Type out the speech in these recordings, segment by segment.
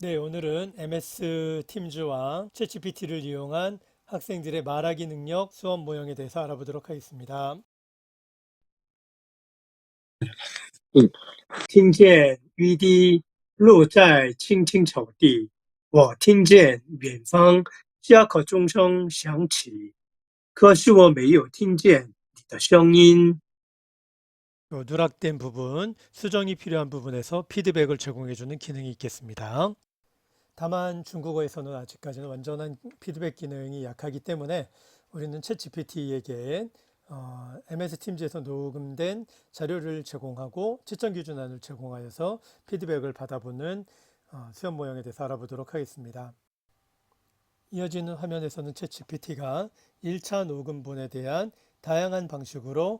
네, 오늘은 MS 팀즈와 챗GPT를 이용한 학생들의 말하기 능력 수업 모형에 대해서 알아보도록 하겠습니다. 听见雨滴落在青青草地，我听见远方下课钟声响起，可是我没有听见你的声音。 또 누락된 부분, 수정이 필요한 부분에서 피드백을 제공해주는 기능이 있겠습니다. 다만 중국어에서는 아직까지는 완전한 피드백 기능이 약하기 때문에 우리는 챗GPT에게 어, MS 팀즈에서 녹음된 자료를 제공하고 채점 기준안을 제공하여서 피드백을 받아보는 어, 수업 모형에 대해서 알아보도록 하겠습니다. 이어지는 화면에서는 챗GPT가 1차 녹음본에 대한 다양한 방식으로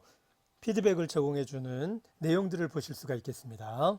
피드백을 제공해주는 내용들을 보실 수가 있겠습니다.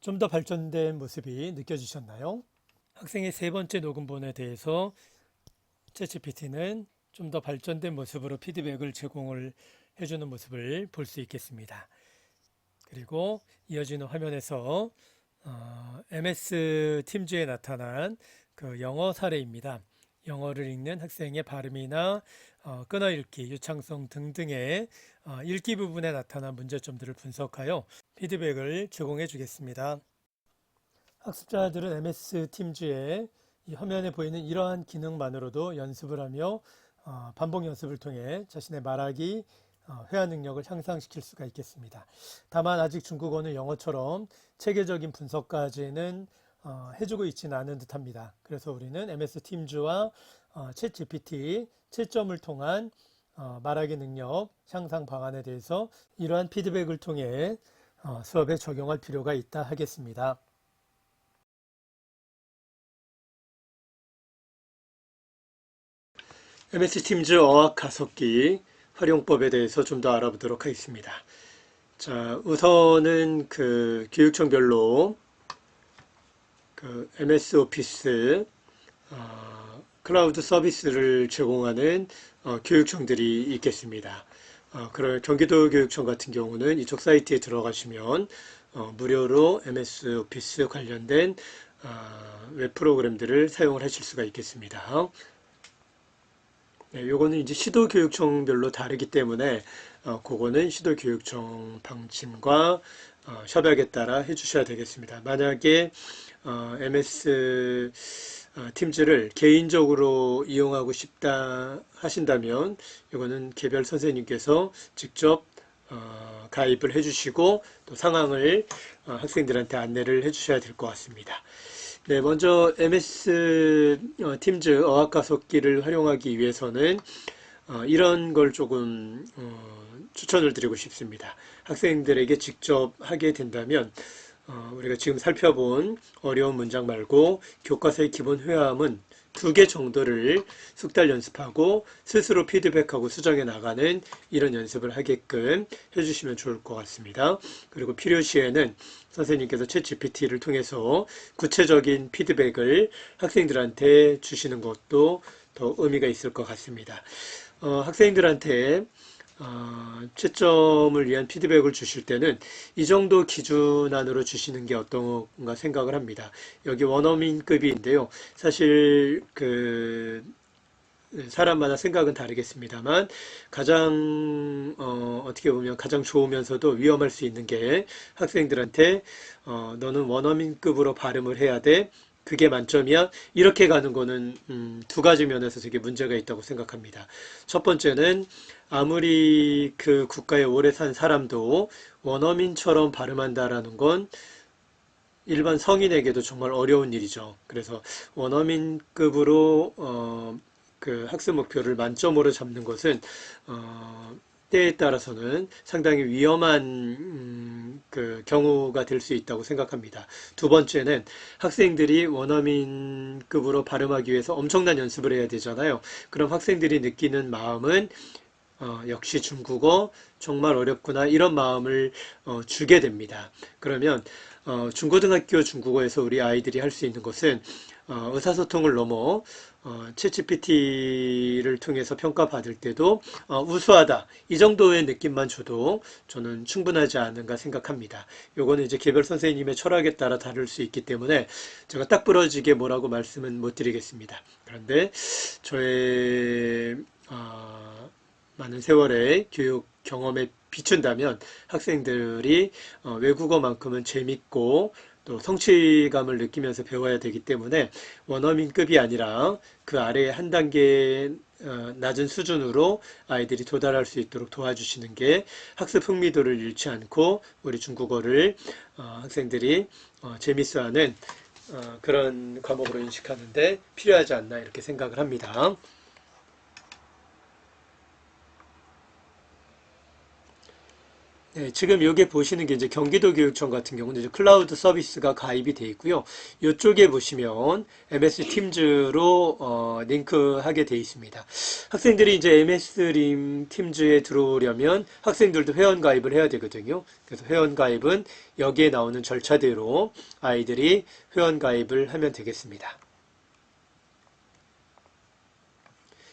좀 더 발전된 모습이 느껴지셨나요? 학생의 세 번째 녹음본에 대해서 챗GPT는 좀 더 발전된 모습으로 피드백을 제공을 해주는 모습을 볼 수 있겠습니다. 그리고 이어지는 화면에서 어, MS 팀즈에 나타난 그 영어 사례입니다. 영어를 읽는 학생의 발음이나 어, 끊어읽기, 유창성 등등의 어, 읽기 부분에 나타난 문제점들을 분석하여 피드백을 제공해 주겠습니다. 학습자들은 MS 팀즈의 이 화면에 보이는 이러한 기능만으로도 연습을 하며 어, 반복 연습을 통해 자신의 말하기, 어, 회화 능력을 향상시킬 수가 있겠습니다. 다만 아직 중국어는 영어처럼 체계적인 분석까지는 어, 해주고 있지는 않은 듯합니다. 그래서 우리는 MS 팀즈와 어, 챗 GPT 채점을 통한 어, 말하기 능력 향상 방안에 대해서 이러한 피드백을 통해 어, 수업에 적용할 필요가 있다 하겠습니다. MS 팀즈 어학 가속기 활용법에 대해서 좀 더 알아보도록 하겠습니다. 자, 우선은 그 교육청별로 그 MS 오피스 어, 클라우드 서비스를 제공하는 어, 교육청들이 있겠습니다. 어, 그런 경기도 교육청 같은 경우는 이쪽 사이트에 들어가시면 어, 무료로 MS 오피스 관련된 어, 웹 프로그램들을 사용을 하실 수가 있겠습니다. 네, 요거는 이제 시도교육청별로 다르기 때문에 어, 그거는 시도교육청 방침과 어, 협약에 따라 해주셔야 되겠습니다. 만약에 어, MS 어, 팀즈를 개인적으로 이용하고 싶다 하신다면 이거는 개별 선생님께서 직접 어, 가입을 해주시고 또 상황을 어, 학생들한테 안내를 해주셔야 될 것 같습니다. 네, 먼저 MS 어, 팀즈 어학 가속기를 활용하기 위해서는 어, 이런 걸 조금 어, 추천을 드리고 싶습니다. 학생들에게 직접 하게 된다면 어, 우리가 지금 살펴본 어려운 문장 말고 교과서의 기본 회화음은 두 개 정도를 숙달 연습하고 스스로 피드백하고 수정해 나가는 이런 연습을 하게끔 해주시면 좋을 것 같습니다. 그리고 필요시에는 선생님께서 챗 GPT를 통해서 구체적인 피드백을 학생들한테 주시는 것도 더 의미가 있을 것 같습니다. 어, 학생들한테 어, 채점을 위한 피드백을 주실 때는 이 정도 기준 안으로 주시는 게 어떤가 생각을 합니다. 여기 원어민급인데요. 사실 그 사람마다 생각은 다르겠습니다만 가장 어, 어떻게 보면 가장 좋으면서도 위험할 수 있는 게 학생들한테 어, 너는 원어민급으로 발음을 해야 돼. 그게 만점이야. 이렇게 가는 거는 음, 두 가지 면에서 되게 문제가 있다고 생각합니다. 첫 번째는 아무리 그 국가에 오래 산 사람도 원어민처럼 발음한다라는 건 일반 성인에게도 정말 어려운 일이죠. 그래서 원어민급으로 어, 그 학습 목표를 만점으로 잡는 것은 어, 때에 따라서는 상당히 위험한 음, 그 경우가 될 수 있다고 생각합니다. 두 번째는 학생들이 원어민급으로 발음하기 위해서 엄청난 연습을 해야 되잖아요. 그럼 학생들이 느끼는 마음은 어, 역시 중국어 정말 어렵구나 이런 마음을 어, 주게 됩니다. 그러면 어, 중고등학교 중국어에서 우리 아이들이 할 수 있는 것은 어, 의사소통을 넘어 어, 챗GPT를 통해서 평가받을 때도 어, 우수하다 이 정도의 느낌만 줘도 저는 충분하지 않은가 생각합니다. 요거는 이제 개별 선생님의 철학에 따라 다를 수 있기 때문에 제가 딱 부러지게 뭐라고 말씀은 못 드리겠습니다. 그런데 저의 어, 많은 세월의 교육 경험에 비춘다면 학생들이 어, 외국어만큼은 재밌고 또 성취감을 느끼면서 배워야 되기 때문에 원어민급이 아니라 그 아래에 한 단계 어, 낮은 수준으로 아이들이 도달할 수 있도록 도와주시는 게 학습 흥미도를 잃지 않고 우리 중국어를 어, 학생들이 어, 재밌어하는 어, 그런 과목으로 인식하는데 필요하지 않나 이렇게 생각을 합니다. 네, 지금 여기 보시는 게 이제 경기도 교육청 같은 경우는 이제 클라우드 서비스가 가입이 되어 있고요. 이쪽에 보시면 MS 팀즈로 어, 링크하게 되어 있습니다. 학생들이 이제 MS 림 팀즈에 들어오려면 학생들도 회원 가입을 해야 되거든요. 그래서 회원 가입은 여기에 나오는 절차대로 아이들이 회원 가입을 하면 되겠습니다.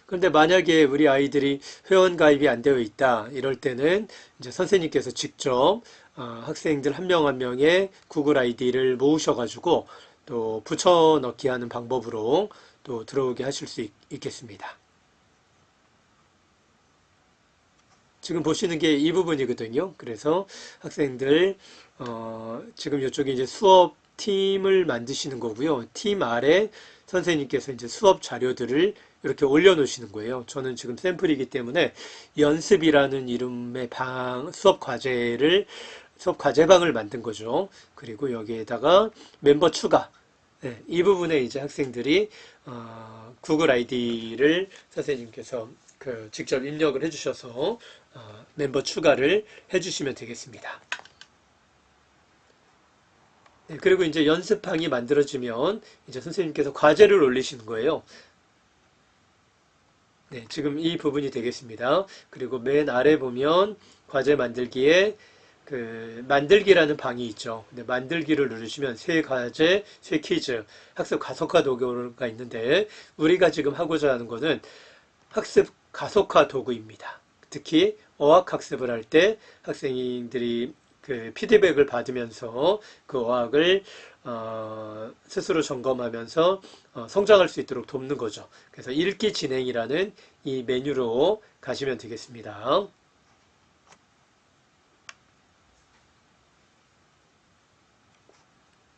그런데 만약에 우리 아이들이 회원 가입이 안 되어 있다 이럴 때는 이제 선생님께서 직접 어, 학생들 한명한 명의 구글 아이디를 모으셔가지고 또 붙여 넣기 하는 방법으로 또 들어오게 하실 수 있, 있겠습니다. 지금 보시는 게 이 부분이거든요. 그래서 학생들 어, 지금 이쪽에 이제 수업 팀을 만드시는 거고요. 팀 아래 선생님께서 이제 수업 자료들을 이렇게 올려놓으시는 거예요. 저는 지금 샘플이기 때문에 연습이라는 이름의 방, 수업 과제를, 수업 과제방을 만든 거죠. 그리고 여기에다가 멤버 추가. 네, 이 부분에 이제 학생들이, 어, 구글 아이디를 선생님께서 그 직접 입력을 해주셔서, 어, 멤버 추가를 해주시면 되겠습니다. 네, 그리고 이제 연습방이 만들어지면 이제 선생님께서 과제를 올리시는 거예요. 네, 지금 이 부분이 되겠습니다. 그리고 맨 아래 보면 과제 만들기에 그 만들기라는 방이 있죠. 근데 만들기를 누르시면 새 과제, 새 퀴즈, 학습 가속화 도구가 있는데 우리가 지금 하고자 하는 것은 학습 가속화 도구입니다. 특히 어학 학습을 할 때 학생들이 그 피드백을 받으면서 그 어학을 어, 스스로 점검하면서 어, 성장할 수 있도록 돕는 거죠. 그래서 읽기 진행이라는 이 메뉴로 가시면 되겠습니다.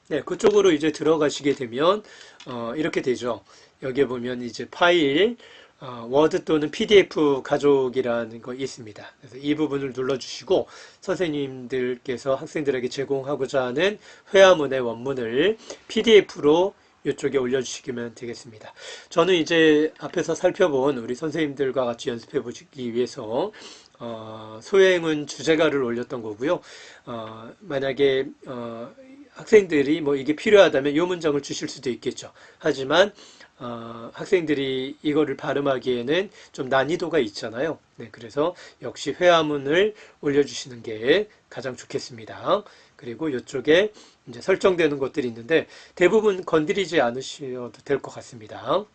네, 그쪽으로 이제 들어가시게 되면 어, 이렇게 되죠. 여기에 보면 이제 파일 어, 워드 또는 PDF 가족이라는 거 있습니다. 그래서 이 부분을 눌러주시고 선생님들께서 학생들에게 제공하고자 하는 회화문의 원문을 PDF로 이쪽에 올려주시면 되겠습니다. 저는 이제 앞에서 살펴본 우리 선생님들과 같이 연습해 보시기 위해서 어, 소행은 주제가를 올렸던 거고요. 어, 만약에 어, 학생들이 뭐 이게 필요하다면 이 문장을 주실 수도 있겠죠. 하지만 어, 학생들이 이거를 발음하기에는 좀 난이도가 있잖아요. 네, 그래서 역시 회화문을 올려주시는 게 가장 좋겠습니다. 그리고 이쪽에 이제 설정되는 것들이 있는데 대부분 건드리지 않으셔도 될 것 같습니다.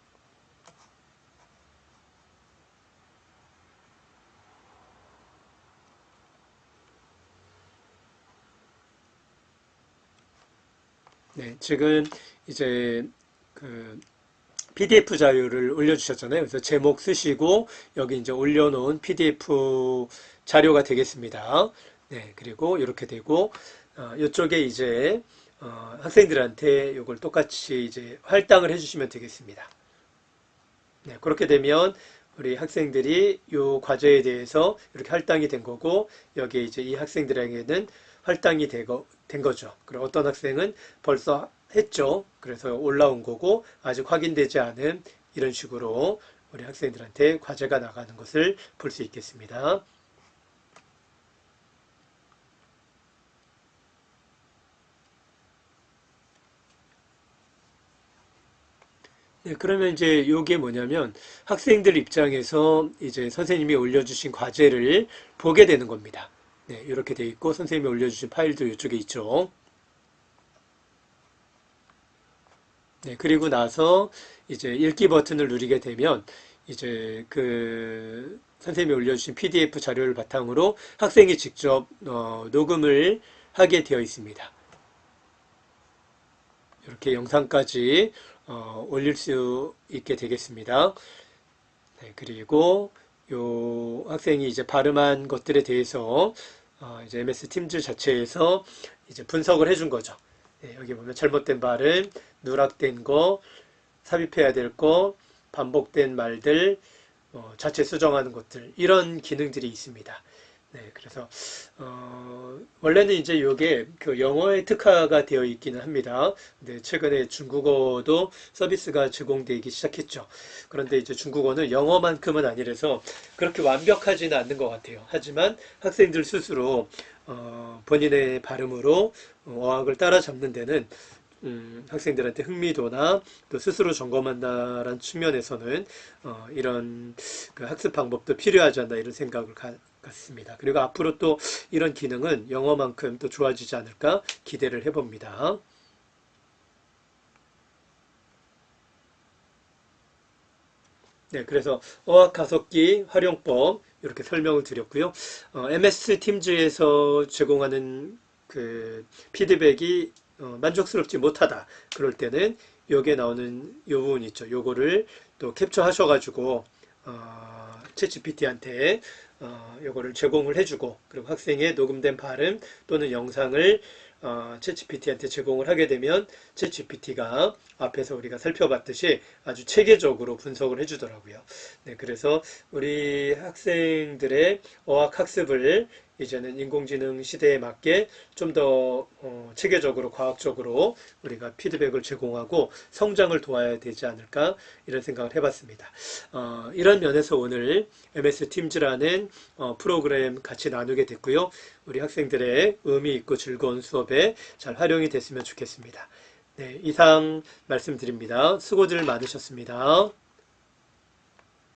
네, 지금 이제 그 PDF 자료를 올려주셨잖아요. 그래서 제목 쓰시고 여기 이제 올려놓은 PDF 자료가 되겠습니다. 네, 그리고 이렇게 되고 어, 이쪽에 이제 어, 학생들한테 이걸 똑같이 이제 할당을 해주시면 되겠습니다. 네, 그렇게 되면 우리 학생들이 이 과제에 대해서 이렇게 할당이 된 거고 여기에 이제 이 학생들에게는 할당이 되고, 된 거죠. 그리고 어떤 학생은 벌써 했죠. 그래서 올라온 거고 아직 확인되지 않은 이런 식으로 우리 학생들한테 과제가 나가는 것을 볼 수 있겠습니다. 네, 그러면 이제 요게 뭐냐면 학생들 입장에서 이제 선생님이 올려주신 과제를 보게 되는 겁니다. 네, 이렇게 돼 있고 선생님이 올려주신 파일도 이쪽에 있죠. 네, 그리고 나서 이제 읽기 버튼을 누르게 되면 이제 그 선생님이 올려주신 PDF 자료를 바탕으로 학생이 직접 어, 녹음을 하게 되어 있습니다. 이렇게 영상까지 어, 올릴 수 있게 되겠습니다. 네, 그리고 요 학생이 이제 발음한 것들에 대해서 어, 이제 MS 팀즈 자체에서 이제 분석을 해준 거죠. 네, 여기 보면 잘못된 발음, 누락된 거, 삽입해야 될 거, 반복된 말들, 어, 자체 수정하는 것들 이런 기능들이 있습니다. 네, 그래서 어, 원래는 이제 이게 그 영어에 특화가 되어 있기는 합니다. 근데 최근에 중국어도 서비스가 제공되기 시작했죠. 그런데 이제 중국어는 영어만큼은 아니라서 그렇게 완벽하지는 않는 것 같아요. 하지만 학생들 스스로 어, 본인의 발음으로 어학을 따라잡는 데는 음, 학생들한테 흥미도나 또 스스로 점검한다라는 측면에서는 어, 이런 그 학습 방법도 필요하지 않나 이런 생각을 가, 갖습니다. 그리고 앞으로 또 이런 기능은 영어만큼 또 좋아지지 않을까 기대를 해봅니다. 네, 그래서 어학 가속기 활용법 이렇게 설명을 드렸고요. 어, MS 팀즈에서 제공하는 그 피드백이 어, 만족스럽지 못하다. 그럴 때는 여기에 나오는 요 부분 있죠. 요거를 또 캡처하셔가지고 어, 챗GPT한테 어, 요거를 제공을 해주고 그리고 학생의 녹음된 발음 또는 영상을 어, 챗GPT한테 제공을 하게 되면 챗GPT가 앞에서 우리가 살펴봤듯이 아주 체계적으로 분석을 해주더라고요. 네, 그래서 우리 학생들의 어학 학습을 이제는 인공지능 시대에 맞게 좀더 어, 체계적으로 과학적으로 우리가 피드백을 제공하고 성장을 도와야 되지 않을까 이런 생각을 해봤습니다. 어, 이런 면에서 오늘 MS 팀즈라는 어, 프로그램 같이 나누게 됐고요. 우리 학생들의 의미 있고 즐거운 수업에 잘 활용이 됐으면 좋겠습니다. 네, 이상 말씀드립니다. 수고들 많으셨습니다.